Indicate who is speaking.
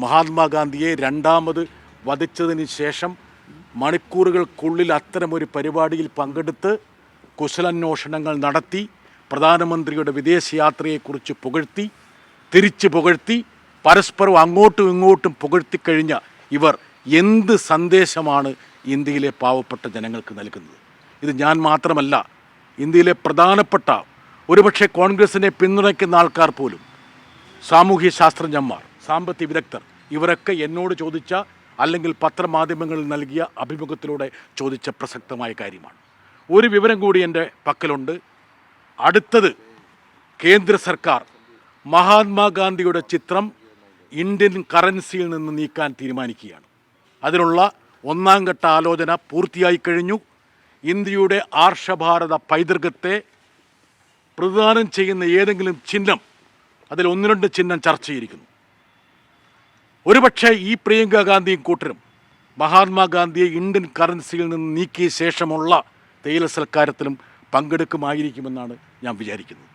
Speaker 1: മഹാത്മാഗാന്ധിയെ രണ്ടാമത് വധിച്ചതിന് ശേഷം മണിക്കൂറുകൾക്കുള്ളിൽ അത്തരമൊരു പരിപാടിയിൽ പങ്കെടുത്ത് കുശലന്വേഷണങ്ങൾ നടത്തി പ്രധാനമന്ത്രിയുടെ വിദേശയാത്രയെക്കുറിച്ച് പുകഴ്ത്തി തിരിച്ച് പുകഴ്ത്തി പരസ്പരം അങ്ങോട്ടും ഇങ്ങോട്ടും പുകഴ്ത്തിക്കഴിഞ്ഞ ഇവർ എന്ത് സന്ദേശമാണ് ഇന്ത്യയിലെ പാവപ്പെട്ട ജനങ്ങൾക്ക് നൽകുന്നത്? ഇത് ഞാൻ മാത്രമല്ല ഇന്ത്യയിലെ പ്രധാനപ്പെട്ട ഒരുപക്ഷെ കോൺഗ്രസിനെ പിന്തുണയ്ക്കുന്ന ആൾക്കാർ പോലും സാമൂഹ്യ ശാസ്ത്രജ്ഞന്മാർ സാമ്പത്തിക വിദഗ്ധർ ഇവരൊക്കെ എന്നോട് ചോദിച്ച അല്ലെങ്കിൽ പത്രമാധ്യമങ്ങളിൽ നൽകിയ അഭിമുഖത്തിലൂടെ ചോദിച്ച പ്രസക്തമായ കാര്യമാണ്. ഒരു വിവരം കൂടി എന്റെ പക്കലുണ്ട്. അടുത്തത് കേന്ദ്ര സർക്കാർ മഹാത്മാഗാന്ധിയുടെ ചിത്രം ഇന്ത്യൻ കറൻസിയിൽ നിന്ന് നീക്കാൻ തീരുമാനിക്കുകയാണ്. അതിനുള്ള ഒന്നാം ഘട്ട ആലോചന പൂർത്തിയായി കഴിഞ്ഞു. ഇന്ത്യയുടെ ആർഷഭാരത പൈതൃകത്തെ പ്രതിദാനം ചെയ്യുന്ന ഏതെങ്കിലും ചിഹ്നം അതിൽ ഒന്ന് രണ്ട് ചിഹ്നം ചർച്ച ചെയ്തിരിക്കുന്നു. ഒരുപക്ഷെ ഈ പ്രിയങ്ക ഗാന്ധിയും കൂട്ടരും മഹാത്മാഗാന്ധിയെ ഇന്ത്യൻ കറൻസിയിൽ നിന്ന് നീക്കിയ ശേഷമുള്ള തേയില സൽക്കാരത്തിലും പങ്കെടുക്കുമായിരിക്കുമെന്നാണ് ഞാൻ വിചാരിക്കുന്നത്.